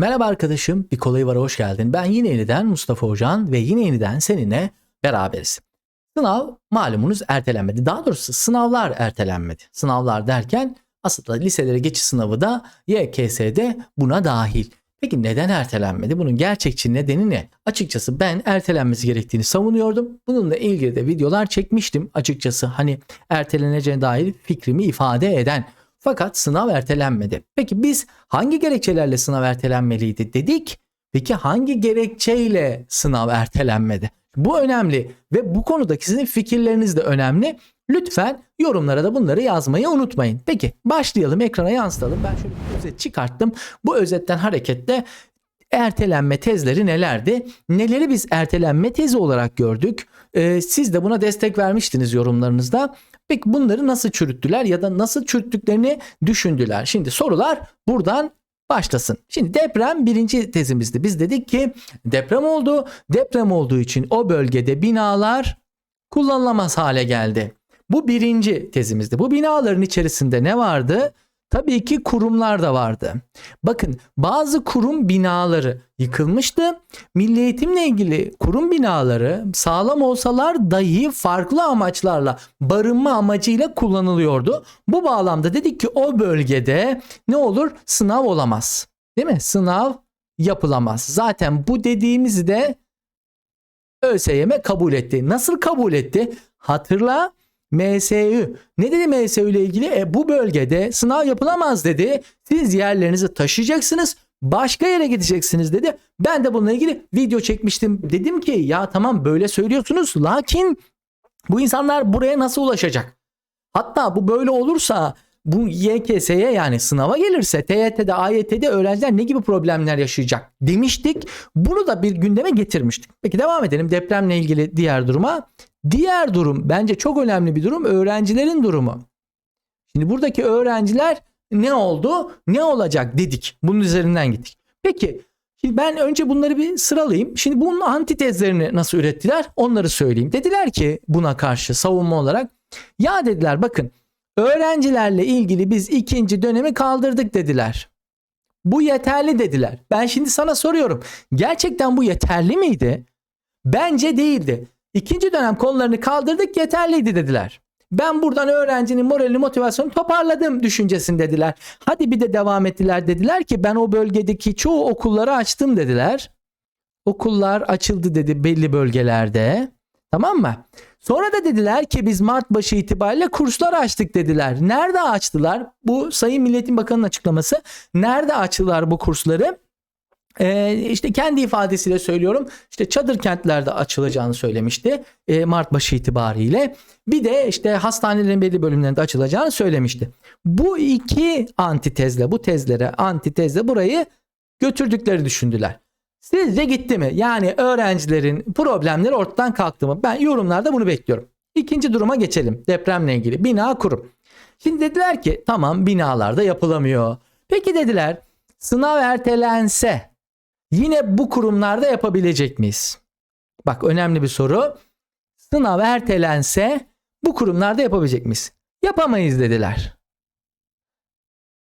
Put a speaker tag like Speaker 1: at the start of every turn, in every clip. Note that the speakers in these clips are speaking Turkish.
Speaker 1: Merhaba arkadaşım, bir kolayı var hoş geldin. Ben yine yeniden Mustafa Hocan ve yine yeniden seninle beraberiz. Sınav malumunuz ertelenmedi. Daha doğrusu sınavlar ertelenmedi. Sınavlar derken aslında liselere geçiş sınavı da YKS'de buna dahil. Peki neden ertelenmedi? Bunun gerçekçi nedeni ne? Açıkçası ben ertelenmesi gerektiğini savunuyordum. Bununla ilgili de videolar çekmiştim açıkçası. Hani erteleneceğine dair fikrimi ifade eden. Fakat sınav ertelenmedi. Peki biz hangi gerekçelerle sınav ertelenmeliydi dedik? Peki hangi gerekçeyle sınav ertelenmedi? Bu önemli ve bu konudaki sizin fikirleriniz de önemli. Lütfen yorumlara da bunları yazmayı unutmayın. Peki başlayalım ekrana yansıtalım. Ben şöyle bir özet çıkarttım. Bu özetten hareketle ertelenme tezleri nelerdi? Neleri biz ertelenme tezi olarak gördük? Ee, siz de buna destek vermiştiniz yorumlarınızda. Peki bunları nasıl çürüttüler ya da nasıl çürüttüklerini düşündüler? Şimdi sorular buradan başlasın. Şimdi deprem birinci tezimizdi. Biz dedik ki deprem oldu. Deprem olduğu için o bölgede binalar kullanılamaz hale geldi. Bu birinci tezimizdi. Bu binaların içerisinde ne vardı? Tabii ki kurumlar da vardı. Bakın bazı kurum binaları yıkılmıştı. Milli eğitimle ilgili kurum binaları sağlam olsalar dahi farklı amaçlarla barınma amacıyla kullanılıyordu. Bu bağlamda dedik ki o bölgede ne olur? Sınav olamaz. Değil mi? Sınav yapılamaz. Zaten bu dediğimizi de ÖSYM kabul etti. Nasıl kabul etti? Hatırla MSÜ. Ne dedi MSÜ ile ilgili? E, bu bölgede sınav yapılamaz dedi. Siz yerlerinizi taşıyacaksınız. Başka yere gideceksiniz dedi. Ben de bununla ilgili video çekmiştim. Dedim ki ya tamam böyle söylüyorsunuz. Lakin bu insanlar buraya nasıl ulaşacak? Hatta bu böyle olursa bu YKS'ye yani sınava gelirse TYT'de AYT'de öğrenciler ne gibi problemler yaşayacak demiştik. Bunu da bir gündeme getirmiştik. Peki devam edelim depremle ilgili diğer duruma. Diğer durum bence çok önemli bir durum öğrencilerin durumu. Şimdi buradaki öğrenciler ne oldu? Ne olacak dedik. Bunun üzerinden gittik. Peki şimdi ben önce bunları bir sıralayayım. Şimdi bunun antitezlerini nasıl ürettiler? Onları söyleyeyim. Dediler ki buna karşı savunma olarak ya dediler bakın öğrencilerle ilgili biz ikinci dönemi kaldırdık dediler. Bu yeterli dediler. Ben şimdi sana soruyorum. Gerçekten bu yeterli miydi? Bence değildi. İkinci dönem konularını kaldırdık yeterliydi dediler. Ben buradan öğrencinin moralini motivasyonu toparladım düşüncesin dediler. Hadi bir de devam ettiler dediler ki ben o bölgedeki çoğu okulları açtım dediler. Okullar açıldı dedi belli bölgelerde. Tamam mı? Sonra da dediler ki biz Mart başı itibariyle kurslar açtık dediler. Nerede açtılar? Bu Sayın Milletin Bakanı'nın açıklaması. Nerede açtılar bu kursları? Ee, işte kendi ifadesiyle söylüyorum işte çadır kentlerde açılacağını söylemişti e, Mart başı itibariyle bir de işte hastanelerin belli bölümlerinde açılacağını söylemişti. Bu iki antitezle bu tezlere antitezle burayı götürdükleri düşündüler. Sizce gitti mi? Yani öğrencilerin problemleri ortadan kalktı mı? Ben yorumlarda bunu bekliyorum. İkinci duruma geçelim depremle ilgili bina kurum. Şimdi dediler ki tamam binalarda yapılamıyor. Peki dediler sınav ertelense Yine bu kurumlarda yapabilecek miyiz? Bak önemli bir soru. Sınav ertelense bu kurumlarda yapabilecek miyiz? Yapamayız dediler.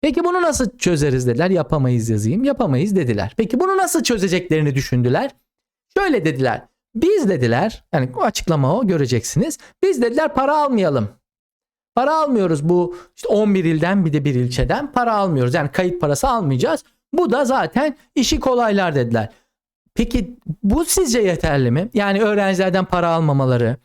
Speaker 1: Peki bunu nasıl çözeriz dediler. Yapamayız yazayım. Yapamayız dediler. Peki bunu nasıl çözeceklerini düşündüler. Şöyle dediler. Biz dediler yani o açıklama o göreceksiniz. Biz dediler para almayalım. Para almıyoruz bu işte 11 ilden bir de bir ilçeden para almıyoruz. Yani kayıt parası almayacağız. Bu da zaten işi kolaylar dediler. Peki bu sizce yeterli mi? Yani öğrencilerden para almamaları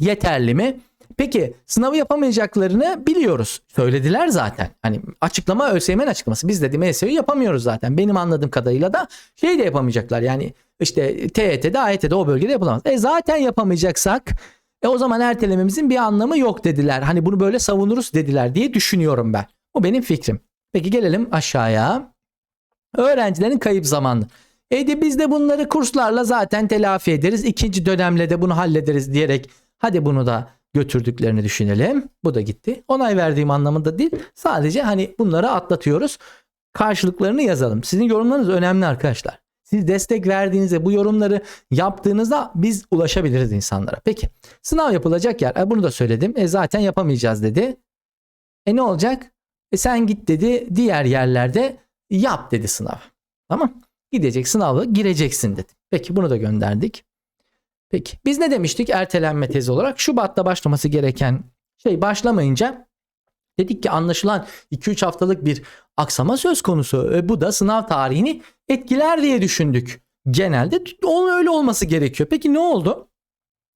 Speaker 1: yeterli mi? Peki sınavı yapamayacaklarını biliyoruz. Söylediler zaten. Hani açıklama ÖSYM'nin açıklaması. Biz dedi MSÜ'yü yapamıyoruz zaten. Benim anladığım kadarıyla da şey de yapamayacaklar. Yani işte TYT'de, AYT'de o bölgede yapılamaz. E zaten yapamayacaksak e o zaman ertelememizin bir anlamı yok dediler. Hani bunu böyle savunuruz dediler diye düşünüyorum ben. Bu benim fikrim. Peki gelelim aşağıya. Öğrencilerin kayıp zamanı. E biz de bunları kurslarla zaten telafi ederiz. İkinci dönemle de bunu hallederiz diyerek hadi bunu da götürdüklerini düşünelim. Bu da gitti. Onay verdiğim anlamında değil. Sadece hani bunları atlatıyoruz. Karşılıklarını yazalım. Sizin yorumlarınız önemli arkadaşlar. Siz destek verdiğinizde bu yorumları yaptığınızda biz ulaşabiliriz insanlara. Peki sınav yapılacak yer. E, bunu da söyledim. E zaten yapamayacağız dedi. E ne olacak? E sen git dedi diğer yerlerde yap dedi sınav. Tamam. Gidecek sınavı gireceksin dedi. Peki bunu da gönderdik. Peki biz ne demiştik ertelenme tezi olarak? Şubat'ta başlaması gereken şey başlamayınca dedik ki anlaşılan 2-3 haftalık bir aksama söz konusu. E, bu da sınav tarihini etkiler diye düşündük. Genelde onun öyle olması gerekiyor. Peki ne oldu?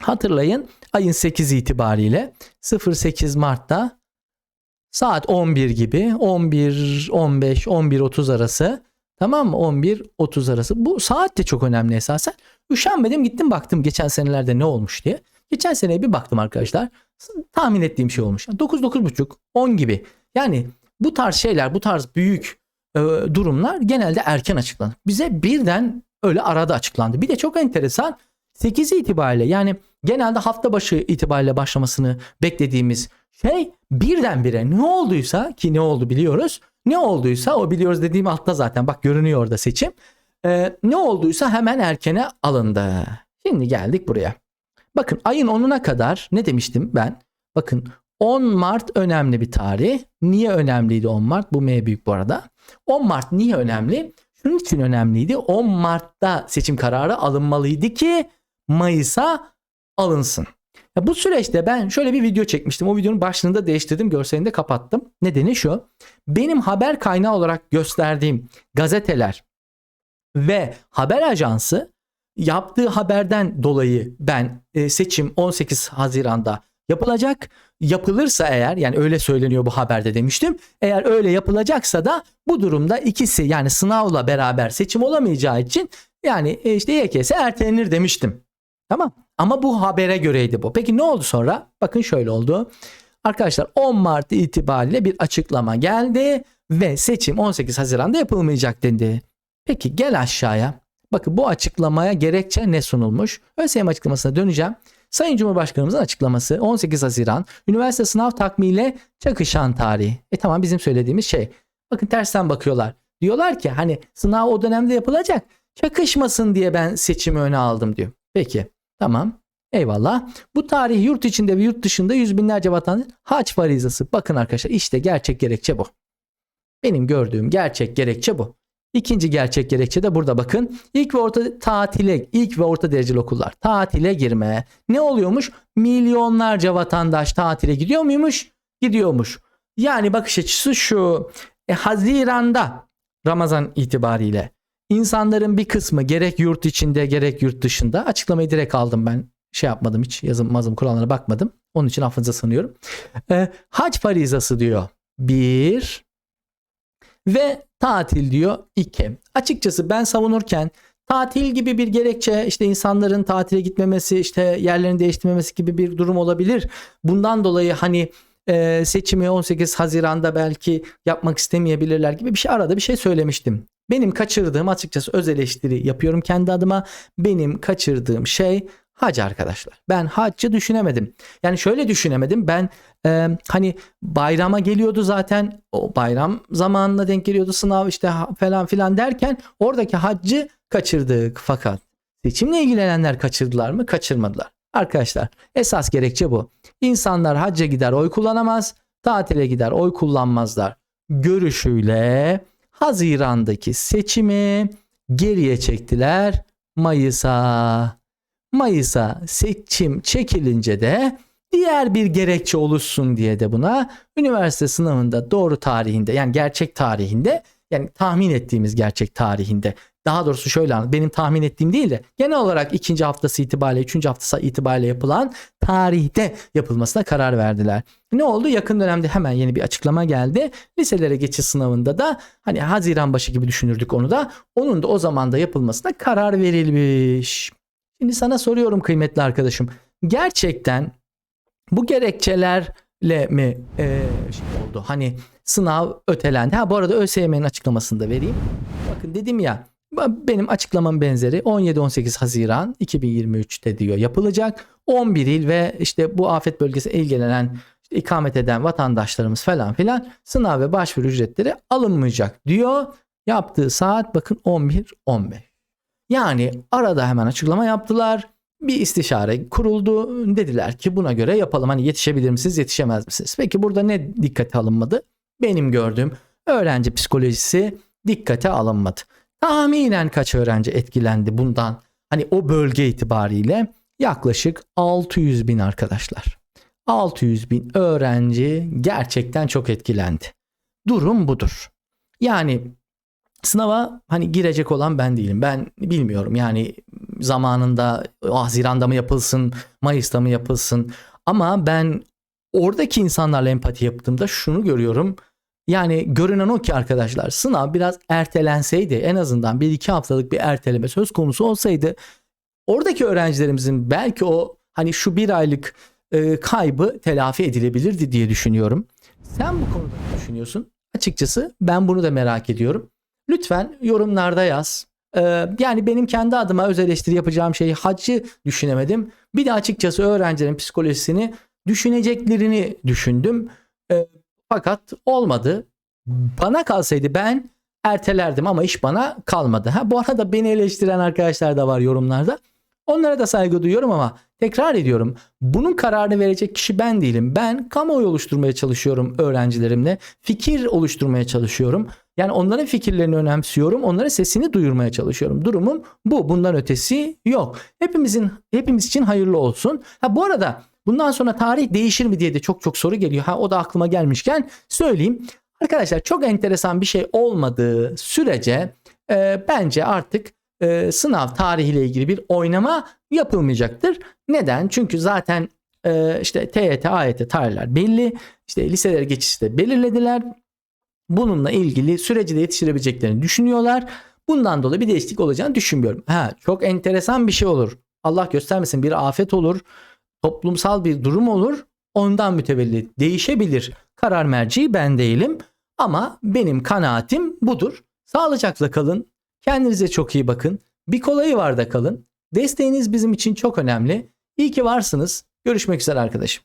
Speaker 1: Hatırlayın ayın 8 itibariyle 08 Mart'ta saat 11 gibi 11 15 11 30 arası. Tamam mı? 11 30 arası. Bu saat de çok önemli esasen. Üşenmedim gittim baktım geçen senelerde ne olmuş diye. Geçen seneye bir baktım arkadaşlar. Tahmin ettiğim şey olmuş. 9 9.30 10 gibi. Yani bu tarz şeyler bu tarz büyük e, durumlar genelde erken açıklanır. Bize birden öyle arada açıklandı. Bir de çok enteresan 8 itibariyle yani genelde hafta başı itibariyle başlamasını beklediğimiz şey birdenbire ne olduysa ki ne oldu biliyoruz. Ne olduysa o biliyoruz dediğim altta zaten bak görünüyor orada seçim. Ee, ne olduysa hemen erkene alındı. Şimdi geldik buraya. Bakın ayın 10'una kadar ne demiştim ben? Bakın 10 Mart önemli bir tarih. Niye önemliydi 10 Mart? Bu M büyük bu arada. 10 Mart niye önemli? Şunun için önemliydi. 10 Mart'ta seçim kararı alınmalıydı ki Mayıs'a alınsın. Ya bu süreçte ben şöyle bir video çekmiştim. O videonun başlığını da değiştirdim. Görselini de kapattım. Nedeni şu. Benim haber kaynağı olarak gösterdiğim gazeteler ve haber ajansı yaptığı haberden dolayı ben e, seçim 18 Haziran'da yapılacak. Yapılırsa eğer yani öyle söyleniyor bu haberde demiştim. Eğer öyle yapılacaksa da bu durumda ikisi yani sınavla beraber seçim olamayacağı için yani e, işte YKS ertelenir demiştim. Tamam. Ama bu habere göreydi bu. Peki ne oldu sonra? Bakın şöyle oldu. Arkadaşlar 10 Mart itibariyle bir açıklama geldi ve seçim 18 Haziran'da yapılmayacak dendi. Peki gel aşağıya. Bakın bu açıklamaya gerekçe ne sunulmuş? ÖSYM açıklamasına döneceğim. Sayın Cumhurbaşkanımızın açıklaması 18 Haziran üniversite sınav takvimiyle çakışan tarih. E tamam bizim söylediğimiz şey. Bakın tersten bakıyorlar. Diyorlar ki hani sınav o dönemde yapılacak. Çakışmasın diye ben seçimi öne aldım diyor. Peki Tamam. Eyvallah. Bu tarih yurt içinde ve yurt dışında yüz binlerce vatandaş haç farizası. Bakın arkadaşlar işte gerçek gerekçe bu. Benim gördüğüm gerçek gerekçe bu. İkinci gerçek gerekçe de burada bakın. İlk ve orta tatile, ilk ve orta dereceli okullar tatile girme. Ne oluyormuş? Milyonlarca vatandaş tatile gidiyor muymuş? Gidiyormuş. Yani bakış açısı şu. E, Haziran'da Ramazan itibariyle İnsanların bir kısmı gerek yurt içinde gerek yurt dışında açıklamayı direkt aldım ben şey yapmadım hiç yazım mazım kurallarına bakmadım. Onun için affınıza sanıyorum. E, hac farizası diyor. Bir ve tatil diyor iki. Açıkçası ben savunurken tatil gibi bir gerekçe işte insanların tatile gitmemesi işte yerlerini değiştirmemesi gibi bir durum olabilir. Bundan dolayı hani e, seçimi 18 Haziran'da belki yapmak istemeyebilirler gibi bir şey arada bir şey söylemiştim. Benim kaçırdığım açıkçası öz eleştiri yapıyorum kendi adıma. Benim kaçırdığım şey hac arkadaşlar. Ben haccı düşünemedim. Yani şöyle düşünemedim. Ben e, hani bayrama geliyordu zaten. O bayram zamanına denk geliyordu sınav işte falan filan derken oradaki haccı kaçırdık. Fakat seçimle ilgilenenler kaçırdılar mı? Kaçırmadılar. Arkadaşlar esas gerekçe bu. İnsanlar hacca gider oy kullanamaz. Tatile gider oy kullanmazlar. Görüşüyle Haziran'daki seçimi geriye çektiler Mayıs'a. Mayıs'a seçim çekilince de diğer bir gerekçe oluşsun diye de buna üniversite sınavında doğru tarihinde yani gerçek tarihinde yani tahmin ettiğimiz gerçek tarihinde daha doğrusu şöyle. Benim tahmin ettiğim değil de genel olarak ikinci haftası itibariyle, üçüncü haftası itibariyle yapılan tarihte yapılmasına karar verdiler. Ne oldu? Yakın dönemde hemen yeni bir açıklama geldi. Liselere geçiş sınavında da hani Haziran başı gibi düşünürdük onu da. Onun da o zaman da yapılmasına karar verilmiş. Şimdi sana soruyorum kıymetli arkadaşım. Gerçekten bu gerekçelerle mi e, şey oldu? Hani sınav ötelendi. Ha bu arada ÖSYM'nin açıklamasını da vereyim. Bakın dedim ya benim açıklamam benzeri 17-18 Haziran 2023'te diyor yapılacak. 11 il ve işte bu afet bölgesi ilgilenen işte ikamet eden vatandaşlarımız falan filan sınav ve başvuru ücretleri alınmayacak diyor. Yaptığı saat bakın 11-15. Yani arada hemen açıklama yaptılar. Bir istişare kuruldu. Dediler ki buna göre yapalım. Hani yetişebilir misiniz, yetişemez misiniz? Peki burada ne dikkate alınmadı? Benim gördüğüm öğrenci psikolojisi dikkate alınmadı. Tahminen kaç öğrenci etkilendi bundan? Hani o bölge itibariyle yaklaşık 600 bin arkadaşlar. 600 bin öğrenci gerçekten çok etkilendi. Durum budur. Yani sınava hani girecek olan ben değilim. Ben bilmiyorum yani zamanında Haziran'da mı yapılsın, Mayıs'ta mı yapılsın. Ama ben oradaki insanlarla empati yaptığımda şunu görüyorum. Yani görünen o ki arkadaşlar sınav biraz ertelenseydi en azından 1-2 haftalık bir erteleme söz konusu olsaydı oradaki öğrencilerimizin belki o hani şu bir aylık e, kaybı telafi edilebilirdi diye düşünüyorum. Sen bu konuda ne düşünüyorsun? Açıkçası ben bunu da merak ediyorum. Lütfen yorumlarda yaz. Ee, yani benim kendi adıma öz eleştiri yapacağım şeyi haccı düşünemedim. Bir de açıkçası öğrencilerin psikolojisini düşüneceklerini düşündüm. Ee, fakat olmadı. Bana kalsaydı ben ertelerdim ama iş bana kalmadı. Ha, bu arada beni eleştiren arkadaşlar da var yorumlarda. Onlara da saygı duyuyorum ama tekrar ediyorum. Bunun kararını verecek kişi ben değilim. Ben kamuoyu oluşturmaya çalışıyorum öğrencilerimle. Fikir oluşturmaya çalışıyorum. Yani onların fikirlerini önemsiyorum. Onların sesini duyurmaya çalışıyorum. Durumum bu. Bundan ötesi yok. Hepimizin hepimiz için hayırlı olsun. Ha bu arada bundan sonra tarih değişir mi diye de çok çok soru geliyor. Ha o da aklıma gelmişken söyleyeyim. Arkadaşlar çok enteresan bir şey olmadığı sürece e, bence artık e, sınav tarihiyle ilgili bir oynama yapılmayacaktır. Neden? Çünkü zaten e, işte TYT, AYT tarihler belli. İşte liselere geçişi de belirlediler. Bununla ilgili süreci de yetiştirebileceklerini düşünüyorlar. Bundan dolayı bir değişiklik olacağını düşünmüyorum. Ha, çok enteresan bir şey olur. Allah göstermesin bir afet olur. Toplumsal bir durum olur. Ondan mütevellit değişebilir. Karar merci ben değilim. Ama benim kanaatim budur. Sağlıcakla kalın. Kendinize çok iyi bakın. Bir kolayı var da kalın. Desteğiniz bizim için çok önemli. İyi ki varsınız. Görüşmek üzere arkadaşım.